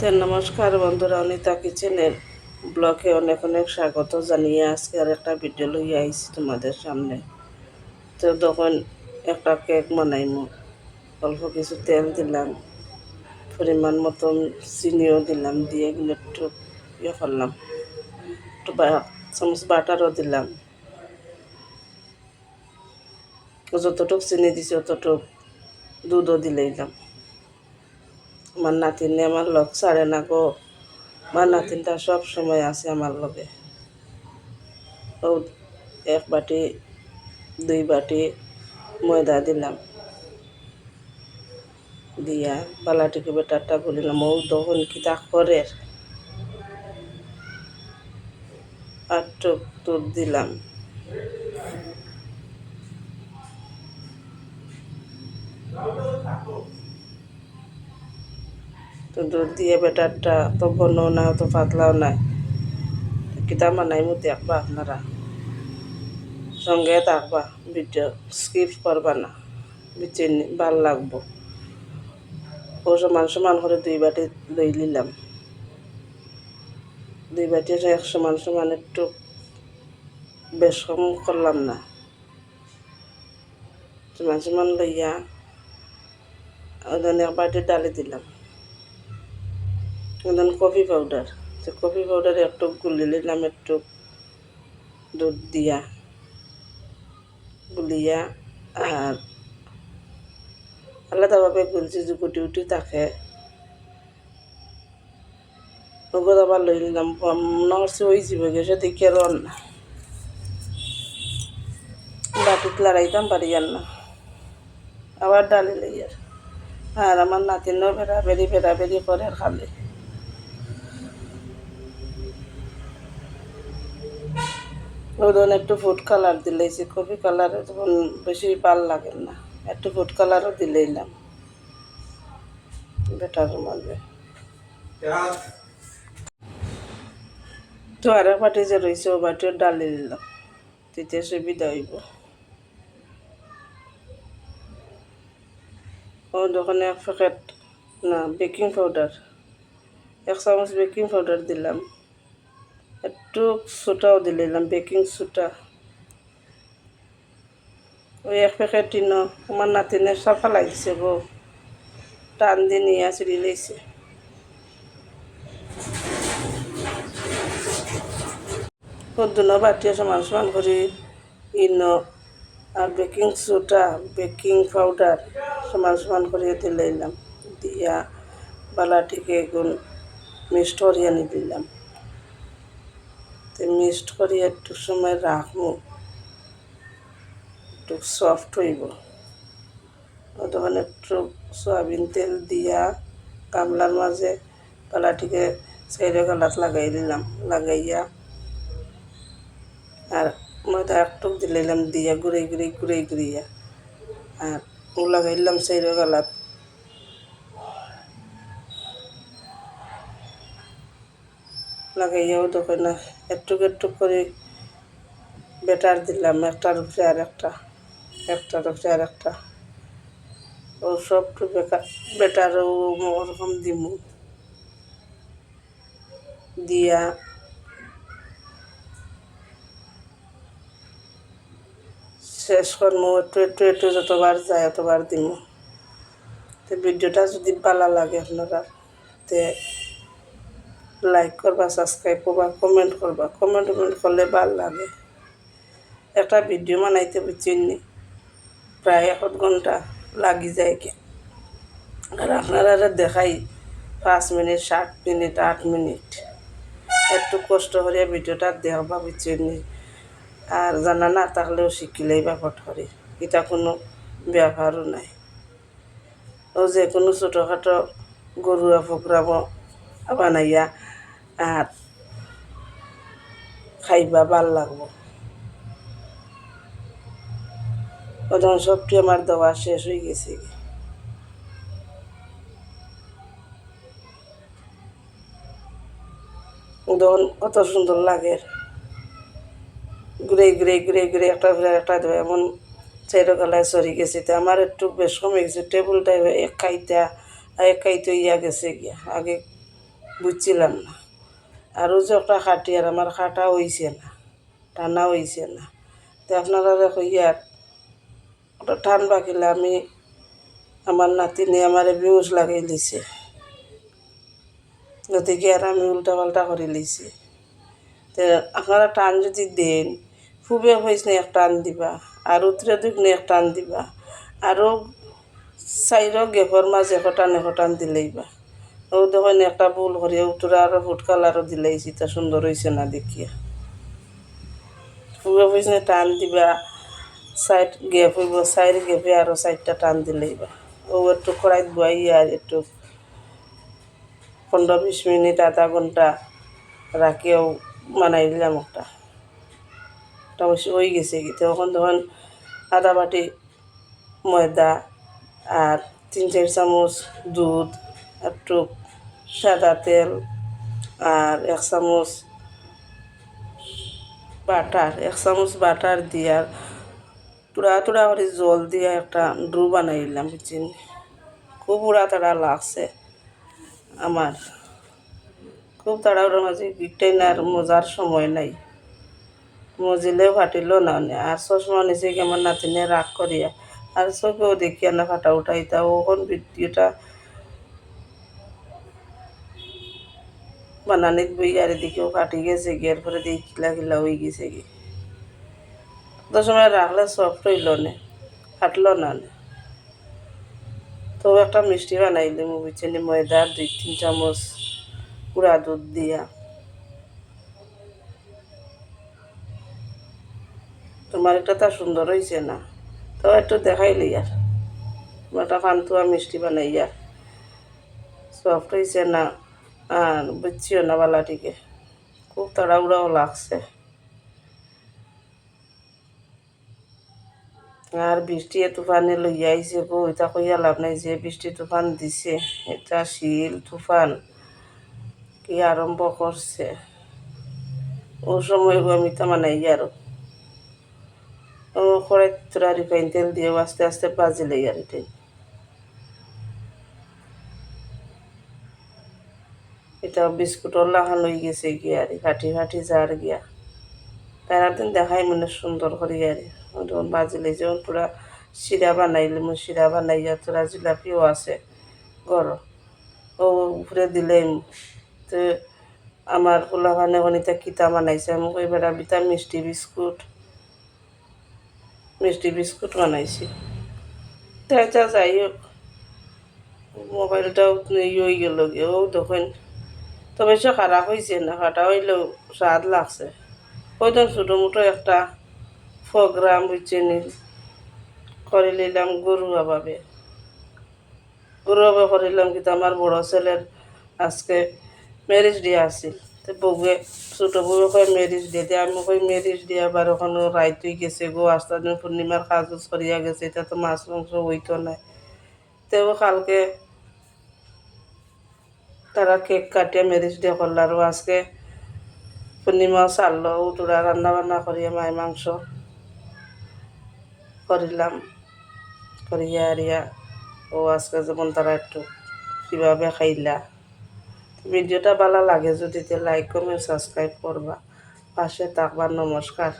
তো নমস্কার বন্ধুরা, অনিতা কিচেনের ব্লকে অনেক অনেক স্বাগত জানিয়ে আজকে আর একটা ভিডিও লইয়া আইছি তোমাদের সামনে। তো তখন একটা কেক বানাইমু। অল্প কিছু তেল দিলাম, পরিমাণ মতন চিনিও দিলাম দিয়ে এগুলো একটু ইয়ে করলাম। একটু চামচ বাটারও দিলাম। যতটুক চিনি দিছি, অতটুক দুধও দিলাম। আমার নাতিনে আমার লগ ছাড়ে না গো। আমার নাতিনটা সব সময় আছে আমার লগে। ও এক বাটি, দুই বাটি ময়দা দিলাম। দিয়া বালাটিকে বেটারটা গুলিলাম ও তখন কি তা করে আর টুক দিলাম। তো দুধ দিয়ে বেটারটা তো ঘনও না, তো পাতলাও না কিতা মানাই মতো দেখবা আপনারা? সঙ্গে থাকবা ভিডিও স্কিপ করবা না। বিচেন, ভালো লাগবো। ও সমান সমান করে দুই বাটি লই নিলাম দুই বাটি এক সমান সমান একটু বেশ কম করলাম না। সমান সমান লইয়া ওদের এক বাটি ডালি দিলাম। ওদের কফি পাউডার তো কফি পাউডার একটু গুলি নিলাম একটু দুধ দিয়া গুলিয়া আর আলাদাভাবে গুলছি গুটি উটি থাকে ওগুলো আবার লই নিলাম নরসি ওই যাবে গেছে দেখি আর না বাটিত লড়াইতাম আর না। আবার ডালি লই আর আমার নাতিনও বেড়া বেরি বেড়া বেরি করে খালি ওজন একটু ফুড কালার দিলেছি কফি কালার তখন বেশি ভালো লাগে না, একটু ফুড কালারও দিলেইলাম বেটার মাঝে তো আর বাটি যে রয়েছে, ও বাটিও ডালি দিলাম তেতিয়া সুবিধা হইব। ও দোকানে এক প্যাকেট না বেকিং পাউডার এক চামচ বেকিং পাউডার দিলাম। একটু সোটাও দিলাম বেকিং সোটা ওই এক প্যাকেট টিন, আমার নাতিনের সাফা লাগছে গো। টান দিয়ে নিয়ে আসি লেছে। কদ্দুনো বাটিয়ে সমান সমান করে ইনো আর বেকিং সোডা বেকিং পাউডার সমান সমান করে দিলাম। দিয়া, বালাটিকে গুণ মিষ্ট করিয়ে নি দিলাম। মিক্সড করি, একটু সময় রাখব। একটু সফট হইব। তখন একটু সয়াবিন তেল দিয়া গামলার মাঝে পালাটিকে সাইডে গালাত লাগাই দিলাম, লাগাইয়া। আর ময়দা একটু দিলাম দিয়া ঘুরে ঘুরে ঘুরে ঘুরিয়া আর লাগাইলাম সাইডে গালাত। লাগাইয়াও দেখো না। একটু একটু করে বেটার দিলাম, একটার উপরে আর একটা, একটার উপরে আর একটা। ও সবটু বেকার বেটারও ওরকম দিমু। দিয়া শেষ করমু, একটু একটু একটু যতবার যায় ততবার দিমু। তো ভিডিওটা যদি ভালো লাগে আপনারা, তে লাইক করবা সাবস্ক্রাইব করবা কমেন্ট করবা। কমেন্ট কমেন্ট করলে ভালো লাগে। একটা ভিডিও বানাইতে বুঝছেননি প্রায় এক ঘণ্টা লাগি যায় কি। আর আপনারা দেখাই, পাঁচ মিনিট, সাত মিনিট, আট মিনিট। একটু কষ্ট করে ভিডিওটা দেখবা বুঝছেননি আর জানা না থাকলেও শিখিলেই ব্যাপার করে। এটা কোনো ব্যাপারও নাই। ও যে কোনো ছোটোখাটো গরুয়া প্রোগ্রামও বানাইয়া আর খাইবা ভালো লাগবো। ওজন সবটি আমার দেওয়া শেষ হয়ে গেছে। তখন কত সুন্দর লাগে। ঘুরে ঘুরে ঘুরে ঘুরে একটা ঘুরে একটা দেবে, এমন চাইরো গলায় সরি গেছে। তো আমার একটু বেশ কমে গেছে, টেবিলটা এক খাইতে এক খাইতে ইয়া গেছে গিয়া। আগে বুঝছিলাম না। আরও যে একটা খাটি আর আমার খাটা হইছে না, টানা হইছে না। তো আপনারা কইয়ার ওটা টান বাকিলে আমি আমার নাতিনি আমার বিউস লাগাই দিছে। গতিকে আর আমি উল্টা পাল্টা করে লিছি তো আপনারা টান যদি দেন, খুবই হয়েছে এক টান দিবা আর উতরে দুক নে এক টান দিবা আরও চাইর গেপর মাঝে এশটান এশটান দিলেইবা ও দেখেন একটা ভুল করিয়া উতরে আরও ফুট কালারও দিলেইছি তা সুন্দর হয়েছে না দেখিয়া। খুবই হয়েছে টান দিবা, সাইড গেপ হইব, সাইড গেপে আরও সাইডটা টান দিলেইবা ও একটু কড়াইত বয়াই আর একটু পনেরো বিশ মিনিট, আধা ঘণ্টা রাখিও বানাই দিলাম একটা। ওটা অবশ্য হয়ে গেছে তখন তখন আদা বাটি, ময়দা আর তিন চার চামচ দুধ, একটু সাদা তেল আর এক চামচ বাটার, এক চামচ বাটার দিয়ে আর টুড়া টুড়া করে জল দিয়ে একটা ড্রু বানাই দিলাম বুঝছেন খুব উড়া তাড়া লাগছে আমার। খুব তাড়াহুড়োর মাঝে আর মজার সময় নাই। মজিলেও ফাটিল না নে। আর চশমা নিচে কি আমার নাতিনে রাগ করিয়া, আর চোখেও দেখিয়া না ফাটা উঠাইতা। ওখন ভিডিওটা বানানিত বই আর এদিকেও ফাটি গেছে গিয়ে পরে দিয়ে খিলা খিলা হয়ে গেছে কি। তো সময় রাখলে সফট হইল না, ফাটলো না। তো একটা মিষ্টি বানাইলে বুঝছেন ময়দার দুই তিন চামচ গুঁড়া দুধ দিয়া। তোমার একটা তা সুন্দর হয়েছে না তো একটু দেখাইলি আর। তোমার একটা পান্তুয়া মিষ্টি বানাই আর। সফট হয়েছে না আর বুঝছিও না বালাটিকে। খুব তাড়াহুড়াও লাগছে। আর বৃষ্টি তুফানে লইয়া আইছে গো, এটা কইয়া লাভ নাই। যে বৃষ্টি তুফান দিছে, এটা শিল তুফান। কি আরম্ভ করছে? ও সময় আমি তো মানাই আরও। ও করে তোরা রিফাইন তেল দিয়ে আস্তে আস্তে বাজিলে আর এটাই এটা বিস্কুটর লাগান লই গেছে গিয়া আর ফাটি ফাটি যার গিয়া। তারা দিন দেখাই মনে সুন্দর করি আর যখন বাজিলে যখন তোরা শিরা বানাইলে মো শিরা বানাইয়া তোরা জিলাপিও আছে গর ও উপরে দিলেন তো আমার পোলা ভানে অনিতা কিতা বানাইছে, আমি কই বেড়া বিতা মিষ্টি বিস্কুট। মিষ্টি বিস্কুট বানাইছি। এটা যাই হোক, মোবাইলটাও ইয়ে হয়ে গেল গিয়ে। ও দেখেন তবে সে খারাপ হয়েছে না, খাটা হইলেও স্বাদ লাগছে। ওই ছোটো মোটো একটা প্রোগ্রাম হচ্ছে নি করে নিলাম গরুয়া ভাবে গরুয়া করিলাম কিন্তু আমার বড় ছেলের আজকে ম্যারেজ ডে আসিল তো বউয়ে ছোটো বউয়ে কয় ম্যারেজ ডে দিয়ে আমি কই ম্যারেজ ডে আবার ওখানে রাইত হয়ে গেছে গো, আস্তা দিন পূর্ণিমার কাজ সরিয়া গেছে, এটা তো মাছ মাংস হইতো নাই তেও কালকে তারা কেক কাটিয়ে ম্যারেজ ডে করল আর আজকে পূর্ণিমাও চাললো উটুরা রান্না বান্না করিয়া মাই মাংস করিলাম করিয়া আরিয়া ও আজকে যেমন তারা একটু কীভাবে খাইলা। ভিডিওটা ভালো লাগে যদি লাইক কমেন্ট সাবস্ক্রাইব করবা পাশে থাকবা নমস্কার